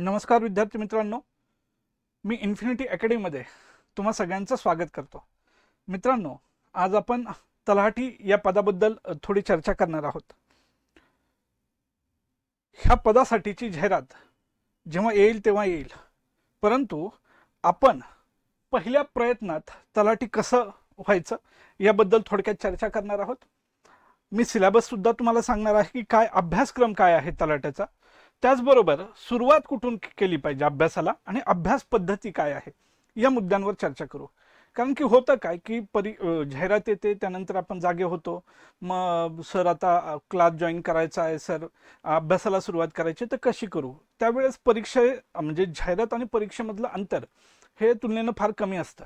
नमस्कार विद्यार्थी मित्रांनो. मी इन्फिनिटी अकॅडमीमध्ये तुम्हा सगळ्यांचं स्वागत करतो. मित्रांनो आज आपण तलाठी या पदाबद्दल थोडी चर्चा करणार आहोत. ह्या पदासाठीची जाहिरात जेव्हा येईल तेव्हा येईल. परंतु आपण पहिल्या प्रयत्नात तलाठी कसं व्हायचं याबद्दल थोडक्यात चर्चा करणार आहोत. मी सिलेबससुद्धा तुम्हाला सांगणार आहे की काय अभ्यासक्रम काय आहे तलाट्याचा त्याचबरोबर सुरुवात कुठून केली पाहिजे अभ्यासाला आणि अभ्यास पद्धती काय आहे? या मुद्द्यांवर चर्चा करू. कारण की होतं काय की परी जाहिरात येते त्यानंतर आपण जागे होतो. मग सर आता क्लास जॉईन करायचा आहे सर. अभ्यासाला सुरुवात करायची तर कशी करू? त्यावेळेस परीक्षे म्हणजे जाहिरात आणि परीक्षेमधलं अंतर हे तुलनेनं फार कमी असतं.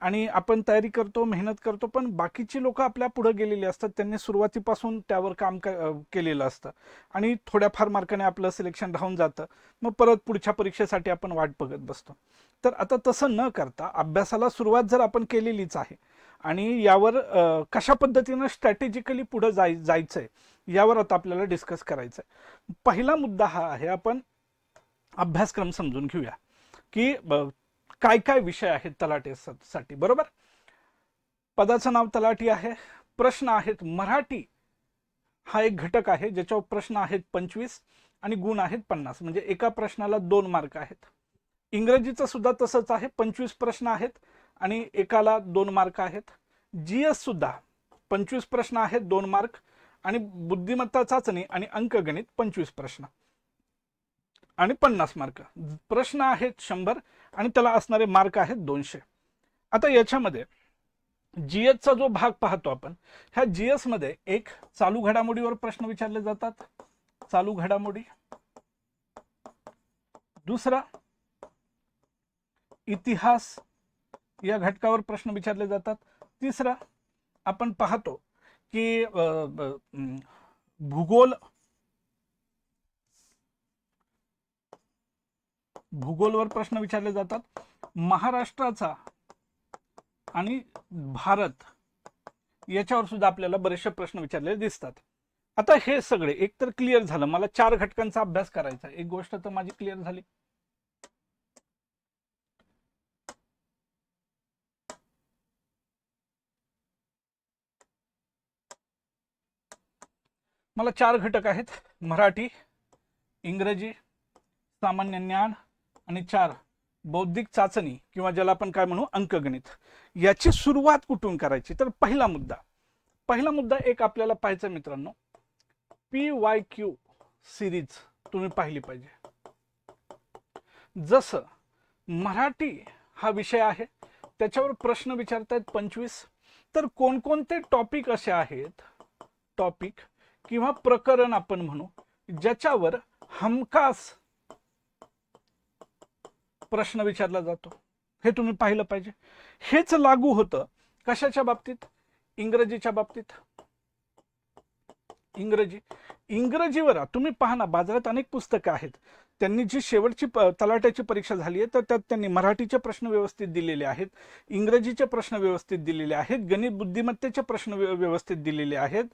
आणि आपण तयारी करतो मेहनत करतो पण बाकीची लोक आपल्या पुढे गेलेली असतात. त्यांनी सुरुवातीपासून त्यावर काम क- केलेलं असतं. आणि थोड्याफार मार्काने आपलं सिलेक्शन राहून जातं. मग परत पुढच्या परीक्षेसाठी आपण वाट बघत बसतो. तर आता तसं न करता अभ्यासाला सुरुवात जर आपण केलेलीच आहे आणि यावर कशा पद्धतीनं स्ट्रॅटेजिकली पुढं जाय जायचं आहे यावर आता आपल्याला डिस्कस करायचं आहे पहिला मुद्दा हा आहे आपण अभ्यासक्रम समजून घेऊया. की काय काय विषय आहेत तलाठीसाठी बरोबर? पदाचं नाव तलाठी आहे प्रश्न आहेत मराठी. हा एक घटक आहे ज्याच्यावर प्रश्न आहेत पंचवीस आणि गुण आहेत पन्नास. म्हणजे एका प्रश्नाला दोन मार्क आहेत. इंग्रजीचं सुद्धा तसंच आहे पंचवीस प्रश्न आहेत आणि एकाला दोन मार्क आहेत. जी एस सुद्धा पंचवीस प्रश्न आहेत दोन मार्क आणि बुद्धिमत्ता चाचणी आणि अंकगणित पंचवीस प्रश्न. आणि पन्नास मार्क. प्रश्न आहेत शंभर आणि त्याला असणारे मार्क आहेत दोनशे. आता याच्यामध्ये जीएसचा जो भाग पाहतो आपण ह्या जीएसमध्ये एक चालू घडामोडीवर प्रश्न विचारले जातात. चालू घडामोडी. दुसरा इतिहास या घटकावर प्रश्न विचारले जातात. तिसरा आपण पाहतो की भूगोल भूगोलवर प्रश्न विचारले जातात. महाराष्ट्राचा आणि भारत याच्यावर सुद्धा आपल्याला बरेचसे प्रश्न विचारलेले दिसतात. आता हे सगळे एक तर क्लिअर झालं. मला चार घटकांचा अभ्यास करायचा एक गोष्ट तर माझी क्लिअर झाली. मला चार घटक आहेत. मराठी इंग्रजी सामान्य ज्ञान आणि चार बौद्धिक चाचणी किंवा ज्याला आपण काय म्हणू अंकगणित. याची सुरुवात कुठून करायची? तर पहिला मुद्दा. पहिला मुद्दा एक आपल्याला पाहायचा मित्रांनो. पी वाय क्यू सिरीज तुम्ही पाहिली पाहिजे. जसं मराठी हा विषय आहे त्याच्यावर प्रश्न विचारतायत पंचवीस. तर कोणकोणते टॉपिक असे आहेत? टॉपिक किंवा प्रकरण आपण म्हणू ज्याच्यावर हमखास प्रश्न विचारला जातो. हे तुम्ही पाहिलं पाहिजे. हेच लागू होतं. कशाच्या बाबतीत? इंग्रजीच्या बाबतीत. इंग्रजी. इंग्रजीवर तुम्ही पहा ना बाजारात अनेक पुस्तकं आहेत. त्यांनी जी शेवटची प- तलाट्याची परीक्षा झाली आहे तर त्यात त्यांनी मराठीचे प्रश्न व्यवस्थित दिलेले आहेत इंग्रजीचे प्रश्न व्यवस्थित दिलेले आहेत गणित बुद्धिमत्तेचे प्रश्न व्य- व्यवस्थित दिलेले आहेत.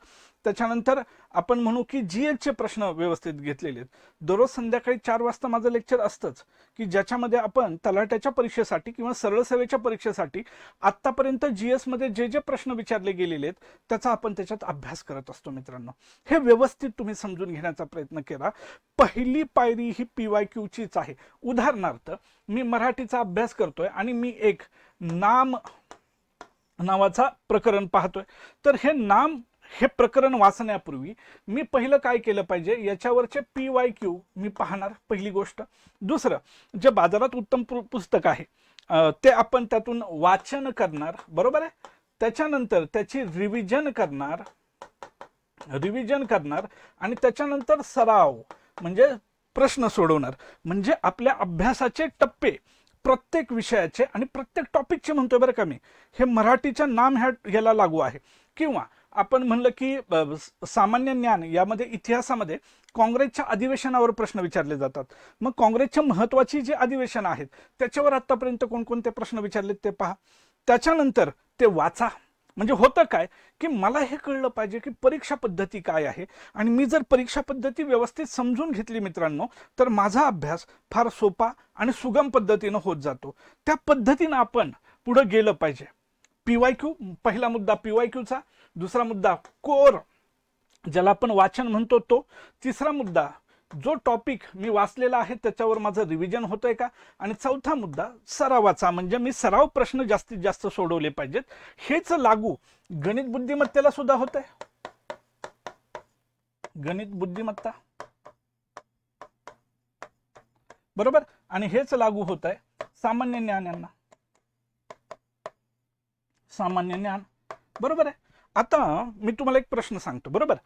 त्याच्यानंतर आपण म्हणू की जी एचचे प्रश्न व्यवस्थित घेतलेले आहेत. दररोज संध्याकाळी चार वाजता माझं लेक्चर असतंच की ज्याच्यामध्ये आपण तलाट्याच्या परीक्षेसाठी किंवा सरळ सेवेच्या परीक्षेसाठी आत्तापर्यंत जी एसमध्ये जे जे प्रश्न विचारले गेलेले आहेत त्याचा आपण त्याच्यात अभ्यास करत असतो मित्रांनो. हे व्यवस्थित तुम्ही समजून घेण्याचा प्रयत्न केला पहिली पायरी ही पी वाय क्यूचीच आहे. उदाहरणार्थ मी मराठीचा अभ्यास करतोय आणि मी एक नाम नावाचा प्रकरण पाहतोय. तर हे नाम हे प्रकरण वाचण्यापूर्वी मी पहिलं काय केलं पाहिजे? याच्यावरचे पी वाय क्यू मी पाहणार पहिली गोष्ट. दुसरं जे बाजारात उत्तम पुस्तक आहे ते आपण त्यातून वाचन करणार बरोबर आहे? त्याच्यानंतर त्याची रिव्हिजन करणार रिव्हिजन करणार आणि त्याच्यानंतर सराव म्हणजे प्रश्न सोडवणार. म्हणजे आपल्या अभ्यासाचे टप्पे प्रत्येक विषयाचे आणि प्रत्येक टॉपिकचे म्हणतोय बरं का मी. हे मराठीच्या नाम ह्या याला लागू आहे. किंवा आपण म्हणलं की सामान्य ज्ञान यामध्ये इतिहासामध्ये काँग्रेसच्या अधिवेशनावर प्रश्न विचारले जातात. मग काँग्रेसच्या महत्वाची जी अधिवेशन आहेत त्याच्यावर आतापर्यंत कोणकोणते प्रश्न विचारलेत ते पहा. त्याच्यानंतर ते वाचा. म्हणजे होतं काय की मला हे कळलं पाहिजे की परीक्षा पद्धती काय आहे. आणि मी जर परीक्षा पद्धती व्यवस्थित समजून घेतली मित्रांनो तर माझा अभ्यास फार सोपा आणि सुगम पद्धतीनं होत जातो. त्या पद्धतीनं आपण पुढं गेलं पाहिजे. पी वाय क्यू पहिला मुद्दा पी वाय क्यूचा. दुसरा मुद्दा कोर ज्याला आपण वाचन म्हणतो तो. तिसरा मुद्दा जो टॉपिक मी वाचलेला आहे त्याच्यावर माझं रिव्हिजन होतंय का? आणि चौथा मुद्दा सरावाचा. म्हणजे मी सराव प्रश्न जास्तीत जास्त सोडवले पाहिजेत. हेच लागू गणित बुद्धिमत्तेला सुद्धा होत आहे गणित बुद्धिमत्ता. बरोबर? आणि हेच लागू होत आहे सामान्य ज्ञान यांना सामान्य ज्ञान. बरोबर आहे? आता मी तुम्हाला एक प्रश्न सांगतो बरोबर?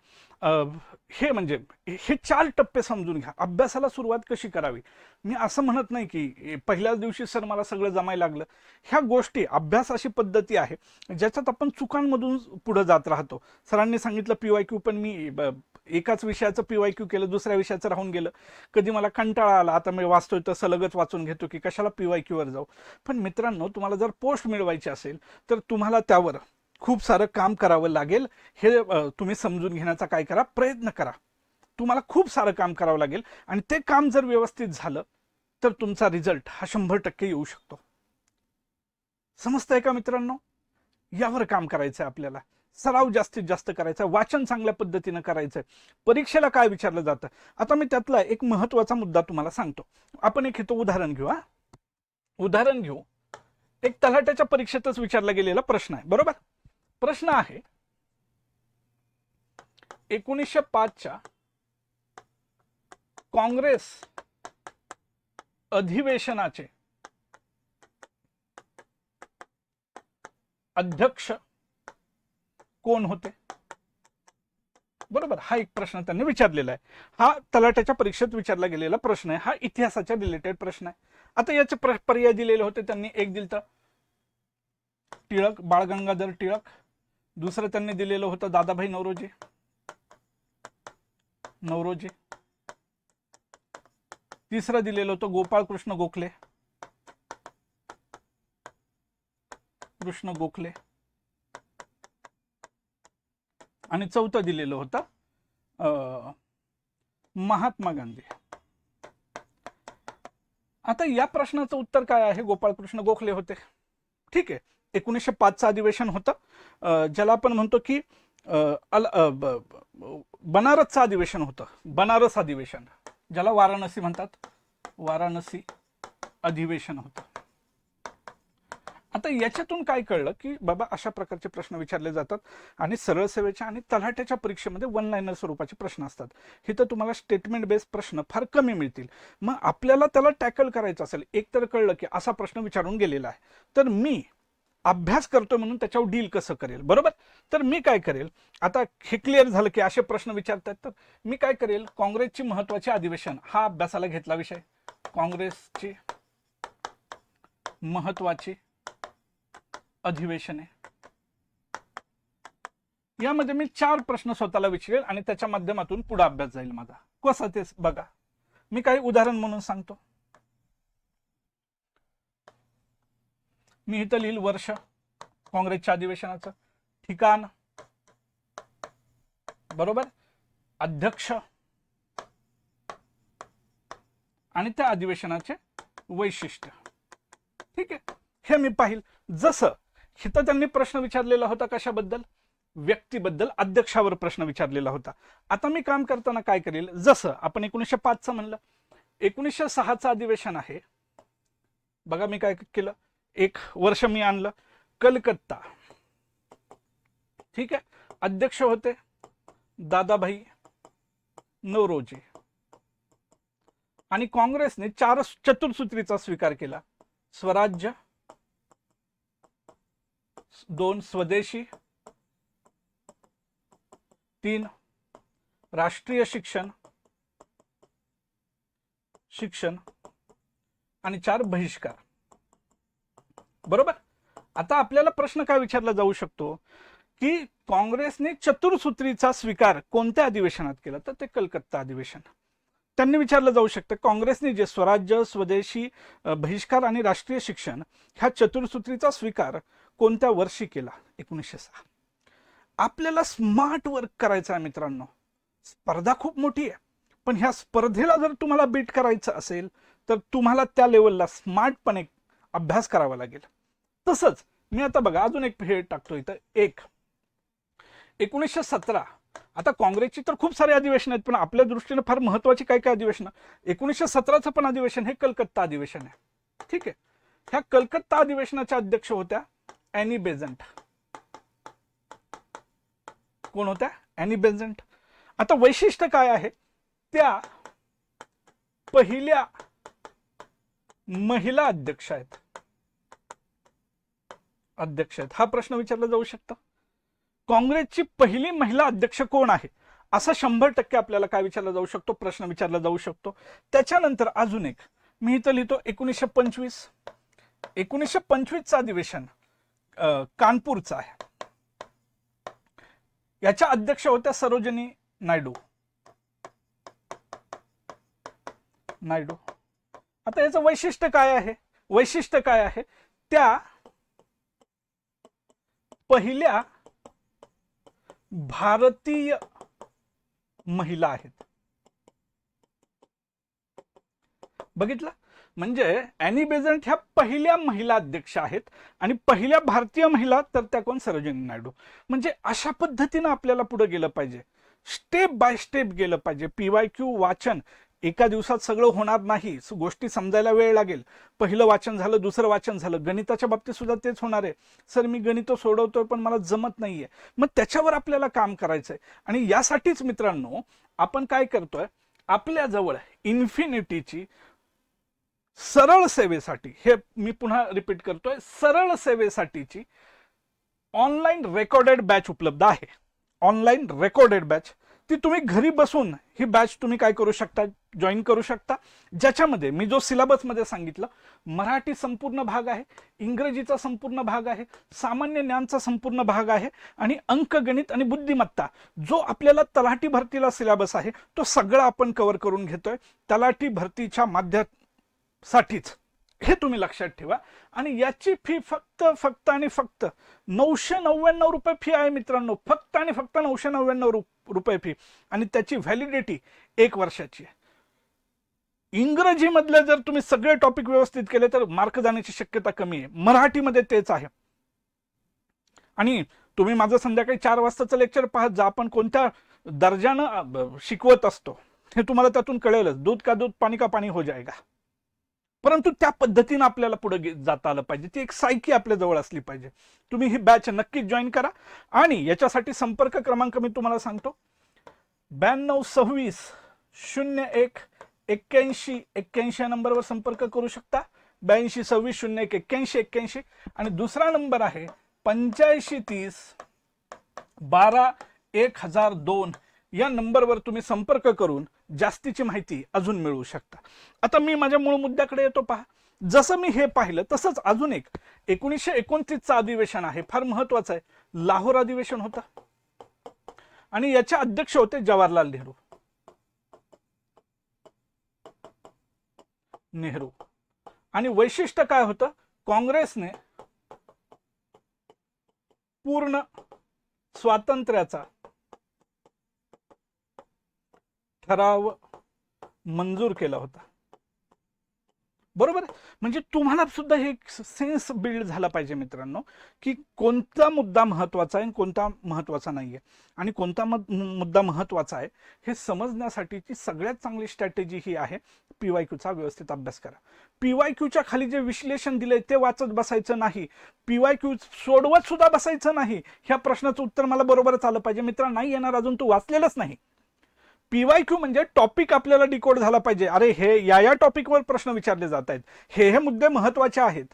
हे म्हणजे हे चार टप्पे समजून घ्या. अभ्यासाला सुरुवात कशी करावी? मी असं म्हणत नाही की पहिल्याच दिवशी सर मला सगळं जमायला लागलं. ह्या गोष्टी अभ्यास अशी पद्धती आहे ज्याच्यात आपण चुकांमधून पुढे जात राहतो. सरांनी सांगितलं पी वाय क्यू पण मी ब- एकाच विषयाचं पी वाय क्यू केलं दुसऱ्या विषयाचं राहून गेलं. कधी मला कंटाळा आला आता मी वाचतोय तर सलगच वाचून घेतो की कशाला पी वाय क्यूवर जाऊ? पण मित्रांनो तुम्हाला जर पोस्ट मिळवायची असेल तर तुम्हाला त्यावर खूप सारं काम करावं लागेल. हे तुम्ही समजून घेण्याचा काय करा? प्रयत्न करा. तुम्हाला खूप सारं काम करावं लागेल आणि ते काम जर व्यवस्थित झालं तर तुमचा रिझल्ट हा शंभर टक्के येऊ शकतो. समजतंय का मित्रांनो? यावर काम करायचं आहे आपल्याला. सराव जास्तीत जास्त करायचा वाचन चांगल्या पद्धतीनं करायचं परीक्षेला काय विचारलं जातं? आता मी त्यातला एक महत्त्वाचा मुद्दा तुम्हाला सांगतो. आपण एक इथं उदाहरण घेऊ हा. उदाहरण घेऊ. एक तलाट्याच्या परीक्षेतच विचारला गेलेला प्रश्न आहे बरोबर? प्रश्न आहे. एकोणीसशे पाचच्या काँग्रेस अधिवेशनाचे अध्यक्ष कोण होते? बरोबर हा एक प्रश्न त्यांनी विचारलेला आहे. हा तलाट्याच्या परीक्षेत विचारला गेलेला प्रश्न आहे. हा इतिहासाच्या रिलेटेड प्रश्न आहे. आता याचे पर्याय दिलेले होते त्यांनी. एक दिलं टिळक बाळगंगाधर टिळक दुसरं त्यांनी दिलेलं होतं दादाभाई नवरोजी. नवरोजी. तिसरं दिलेलं होतं गोपाळकृष्ण गोखले. कृष्ण गोखले. आणि चौथं दिलेलं होतं अं, महात्मा गांधी. आता या प्रश्नाचं उत्तर काय आहे? गोपाळकृष्ण गोखले होते. ठीक आहे. एकोणीसशे पाचचं अधिवेशन होतं. ज्याला आपण म्हणतो की अल ब- ब- बनारसचं अधिवेशन होतं. बनारस अधिवेशन ज्याला वाराणसी म्हणतात. वाराणसी अधिवेशन होतं. आता याच्यातून काय कळलं की बाबा अशा प्रकारचे प्रश्न विचारले जातात आणि सरळ सेवेच्या आणि तलाट्याच्या परीक्षेमध्ये वन लाईनर स्वरूपाचे प्रश्न असतात. हे तर तुम्हाला स्टेटमेंट बेस्ड प्रश्न फार कमी मिळतील. मग आपल्याला त्याला टॅकल करायचं असेल एक तर कळलं की असा प्रश्न विचारून गेलेला आहे. तर मी अभ्यास करतोय म्हणून त्याच्यावर डील कसं करेल? बरोबर? तर मी काय करेल? आता हे क्लिअर झालं की असे प्रश्न विचारतात तर मी काय करेल? काँग्रेसची महत्वाची अधिवेशन हा अभ्यासाला घेतला विषय. काँग्रेसची महत्वाची अधिवेशने. यामध्ये मी चार प्रश्न स्वतःला विचारेल आणि त्याच्या माध्यमातून पुढे अभ्यास जाईल माझा. कसं ते बघा. मी काही उदाहरण म्हणून सांगतो. मी इथं लिहिल वर्ष काँग्रेसच्या अधिवेशनाचं ठिकाण. बरोबर? अध्यक्ष. आणि त्या अधिवेशनाचे वैशिष्ट्य. ठीक आहे? हे मी पाहिल. जसं हिथं त्यांनी प्रश्न विचारलेला होता कशाबद्दल? व्यक्तीबद्दल अध्यक्षावर प्रश्न विचारलेला होता. आता मी काम करताना काय करेल? जसं आपण एकोणीसशे पाचचं म्हणलं. एकोणीसशे सहाचं अधिवेशन आहे. बघा मी काय केलं. एक वर्ष मी आणलं. कलकत्ता. ठीक आहे? अध्यक्ष होते. दादाभाई नवरोजी. आणि काँग्रेसने चार चतुर्सूत्रीचा स्वीकार केला. स्वराज्य. दोन स्वदेशी. तीन राष्ट्रीय शिक्षण. शिक्षण. आणि चार बहिष्कार. बरोबर? आता आपल्याला प्रश्न काय विचारला जाऊ शकतो? की काँग्रेसने चतुर्सूत्रीचा स्वीकार कोणत्या अधिवेशनात केला? तर ते कलकत्ता अधिवेशन. त्यांनी विचारलं जाऊ शकतं काँग्रेसने जे स्वराज्य स्वदेशी बहिष्कार आणि राष्ट्रीय शिक्षण ह्या चतुर्सूत्रीचा स्वीकार कोणत्या वर्षी केला? एकोणीसशे सहा. आपल्याला स्मार्ट वर्क करायचं आहे मित्रांनो. स्पर्धा खूप मोठी आहे. पण ह्या स्पर्धेला जर तुम्हाला बीट करायचं असेल तर तुम्हाला त्या लेवलला स्मार्टपणे अभ्यास करावा लागेल. तसंच मी आता बघा अजून एक हे टाकतो इथं. एक. एकोणीसशे सतरा. आता काँग्रेसची तर खूप सारे अधिवेशन आहेत पण आपल्या दृष्टीने फार महत्वाची काय काय अधिवेशन? एकोणीसशे सतराचं पण अधिवेशन हे कलकत्ता अधिवेशन आहे. ठीक आहे. ह्या कलकत्ता अधिवेशनाच्या अध्यक्ष होत्या अॅनी बेझंट. कोण होत्या? Annie Besant. आता वैशिष्ट्य काय आहे? त्या पहिल्या महिला अध्यक्ष आहेत. अध्यक्ष आहेत. हा प्रश्न विचारला जाऊ शकतो. काँग्रेसची पहिली महिला अध्यक्ष कोण आहे? असा शंभर टक्के आपल्याला काय विचारला जाऊ शकतो? प्रश्न विचारला जाऊ शकतो. त्याच्यानंतर अजून एक. मी इथं लिहितो एकोणीसशे पंचवीस. एकोणीसशे पंचवीसचं अधिवेशन कानपूरचं आहे. याच्या अध्यक्ष होत्या सरोजिनी नायडू. नायडू. आता याचं वैशिष्ट्य काय आहे? वैशिष्ट्य काय आहे? त्या पहिल्या भारतीय महिला आहेत. बघितलं? म्हणजे अॅनी बेझंट ह्या पहिल्या महिला अध्यक्ष आहेत आणि पहिल्या भारतीय महिला तर त्या कोण? सरोजिनी नायडू. म्हणजे अशा पद्धतीनं आपल्याला पुढे गेलं पाहिजे. स्टेप बाय स्टेप गेलं पाहिजे. पीवाय क्यू वाचन एका दिवसात सगळं होणार नाही गोष्टी समजायला वेळ लागेल. पहिलं वाचन झालं दुसरं वाचन झालं. गणिताच्या बाबतीत सुद्धा तेच होणार आहे. सर मी गणित सोडवतोय पण मला जमत नाहीये. मग त्याच्यावर आपल्याला काम करायचंय. आणि यासाठीच मित्रांनो आपण काय करतोय? आपल्या जवळ इन्फिनिटीची सरळ सेवेसाठी हे मी पुन्हा रिपीट करतोय सरळ सेवेसाठीची ऑनलाईन रेकॉर्डेड बॅच उपलब्ध आहे. ऑनलाईन रेकॉर्डेड बॅच ती तुम्ही घरी बसून ही बॅच तुम्ही काय करू शकता? जॉईन करू शकता. ज्याच्यामध्ये मी जो सिलेबसमध्ये सांगितलं मराठी संपूर्ण भाग आहे इंग्रजीचा संपूर्ण भाग आहे सामान्य ज्ञानचा संपूर्ण भाग आहे आणि अंकगणित आणि बुद्धिमत्ता जो आपल्याला तलाठी भरतीला सिलेबस आहे तो सगळा आपण कव्हर करून घेतोय. तलाठी भरतीच्या माध्यमासाठीच. हे तुम्ही लक्षात ठेवा. आणि याची फी फक्त फक्त आणि फक्त नऊशे नव्याण्णव रुपये फी आहे मित्रांनो. फक्त आणि फक्त नऊशे नव्याण्णव रुपये. रुपये फी आणि त्याची व्हॅलिडिटी एक वर्षाची आहे. इंग्रजीमधले जर तुम्ही सगळे टॉपिक व्यवस्थित केले तर मार्क जाण्याची शक्यता कमी आहे. मराठीमध्ये तेच आहे. आणि तुम्ही माझं संध्याकाळी चार वाजताचं लेक्चर पाहत जा आपण कोणत्या दर्जानं शिकवत असतो हे तुम्हाला त्यातून कळेलच. दूध का दूध पाणी का पाणी हो जाएगा परंतु त्या पद्धतीनं आपल्याला पुढे जाता आलं पाहिजे. ती एक सायकी आपल्या जवळ असली पाहिजे. तुम्ही ही बॅच नक्कीच जॉईन करा. आणि याच्यासाठी संपर्क क्रमांक मी तुम्हाला सांगतो. ब्याण्णव सव्वीस शून्य एक एक्क्याऐंशी एक्क्याऐंशी या नंबरवर संपर्क करू शकता. ब्याऐंशी सव्वीस शून्य एक एक्क्याऐंशी एक्क्याऐंशी. आणि दुसरा नंबर आहे पंच्याऐंशी तीस बारा एक हजार दोन. या नंबरवर तुम्ही संपर्क करून जास्तीची माहिती अजून मिळवू शकता. आता मी माझ्या मूळ मुद्द्याकडे येतो पहा. जसं मी हे पाहिलं तसंच अजून एक. एकोणीसशे एकोणतीसचं अधिवेशन आहे फार महत्वाचं आहे. लाहोर अधिवेशन होतं. आणि याचे अध्यक्ष होते जवाहरलाल नेहरू. नेहरू. आणि वैशिष्ट्य काय होतं? काँग्रेसने पूर्ण स्वातंत्र्याचा ठराव मंजूर केला होता. बरोबर म्हणजे तुम्हाला सुद्धा हे सेन्स बिल्ड झाला पाहिजे मित्रांनो की कोणता मुद्दा महत्त्वाचा आहे आणि कोणता महत्त्वाचा नाहीये. आणि कोणता मुद्दा महत्त्वाचा आहे हे समजण्यासाठीची सगळ्यात चांगली स्ट्रॅटेजी ही आहे पीवाय क्यूचा व्यवस्थित अभ्यास करा. पीवाय क्यूच्या खाली जे विश्लेषण दिलंय ते वाचत बसायचं नाही. पीवाय क्यू सोडवत सुद्धा बसायचं नाही. ह्या प्रश्नाचं उत्तर मला बरोबरच आलं पाहिजे. मित्र नाही येणार अजून तू वाचलेलंच नाही. पीवाय क्यू म्हणजे टॉपिक आपल्याला डिकोड झाला पाहिजे. अरे हे या या टॉपिकवर प्रश्न विचारले जात आहेत. हे हे मुद्दे महत्त्वाचे आहेत.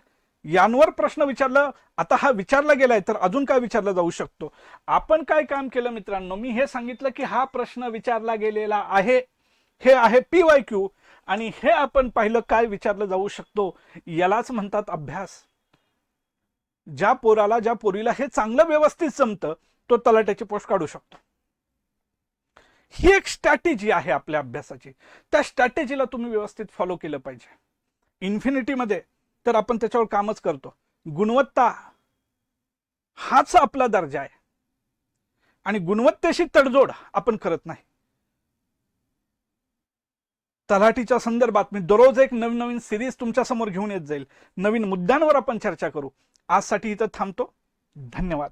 यांवर प्रश्न विचारला आता हा विचारला गेलाय तर अजून काय विचारला जाऊ शकतो? आपण काय काम केलं मित्रांनो? मी हे सांगितलं की हा प्रश्न विचारला गेलेला आहे. हे आहे पीवाय क्यू. आणि हे आपण पाहिलं काय विचारलं जाऊ शकतो यालाच म्हणतात अभ्यास. ज्या पोराला ज्या पोरीला हे चांगलं व्यवस्थित जमतं तो तलाट्याची पोस्ट काढू शकतो. ही एक स्ट्रॅटेजी आहे आपल्या अभ्यासाची. त्या स्ट्रॅटेजीला तुम्ही व्यवस्थित फॉलो केलं पाहिजे. इन्फिनिटीमध्ये तर आपण त्याच्यावर कामच करतो. गुणवत्ता हाच आपला दर्जा आहे. आणि गुणवत्तेशी तडजोड आपण करत नाही. तलाठीच्या संदर्भात मी दररोज एक नवीन नवीन सिरीज तुमच्यासमोर घेऊन येत जाईल. नवीन मुद्द्यांवर आपण चर्चा करू. आजसाठी इथं थांबतो. धन्यवाद.